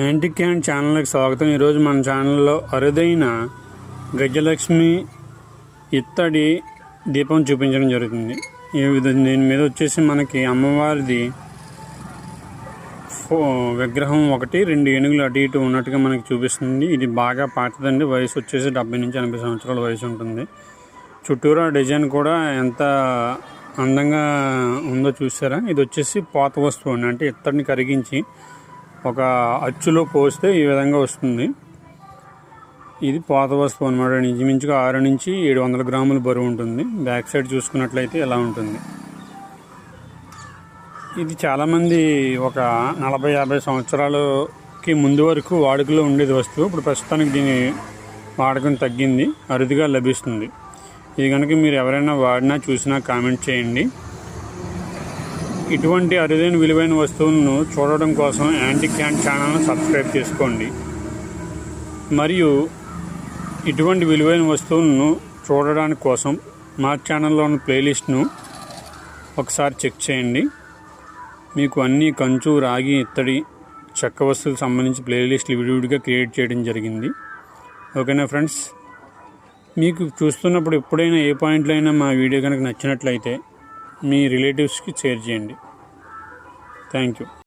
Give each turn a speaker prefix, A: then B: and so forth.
A: Antique can ఛానల్కి స్వాగతం. ఈరోజు మన ఛానల్లో అరుదైన గజలక్ష్మి ఇత్తడి దీపం చూపించడం జరుగుతుంది. ఈ విధంగా దీని మీద వచ్చేసి మనకి అమ్మవారిది ఫో విగ్రహం ఒకటి రెండు ఏనుగులు అటు ఇటు ఉన్నట్టుగా మనకి చూపిస్తుంది. ఇది బాగా పాతదండి. వయసు వచ్చేసి డెబ్బై నుంచి ఎనభై సంవత్సరాల వయసు ఉంటుంది. చుట్టూరా డిజైన్ కూడా ఎంత అందంగా ఉందో చూసారా? ఇది వచ్చేసి పాత వస్తువు అంటే ఇత్తడిని కరిగించి ఒక అచ్చులో పోస్తే ఈ విధంగా వస్తుంది. ఇది పాత వస్తువు అనమాట ఇంచుమించుగా ఆరు నుంచి ఏడు వందల గ్రాముల బరువు ఉంటుంది. బ్యాక్ సైడ్ చూసుకున్నట్లయితే ఎలా ఉంటుంది. ఇది చాలామంది ఒక నలభై యాభై సంవత్సరాలకి ముందు వరకు వాడుకలో ఉండేది వస్తువు. ఇప్పుడు ప్రస్తుతానికి దీని వాడకం తగ్గింది. అరుదుగా లభిస్తుంది. ఇది కనుక మీరు ఎవరైనా వాడినా చూసినా కామెంట్ చేయండి. ఇటువంటి అరుదైన విలువైన వస్తువులను చూడడం కోసం యాంటీ క్యాన్ ఛానల్ను సబ్స్క్రైబ్ చేసుకోండి. మరియు ఇటువంటి విలువైన వస్తువులను చూడడానికి కోసం మా ఛానల్లో ఉన్న ప్లేలిస్ట్ను ఒకసారి చెక్ చేయండి. మీకు అన్ని కంచు రాగి ఇత్తడి చెక్క వస్తువులకు సంబంధించి ప్లేలిస్ట్లు విడివిడిగా క్రియేట్ చేయడం జరిగింది. ఓకేనా ఫ్రెండ్స్? మీకు చూస్తున్నప్పుడు ఎప్పుడైనా ఏ పాయింట్లో అయినా మా వీడియో కనుక నచ్చినట్లయితే మీ రిలేటివ్స్కి షేర్ చేయండి. Thank you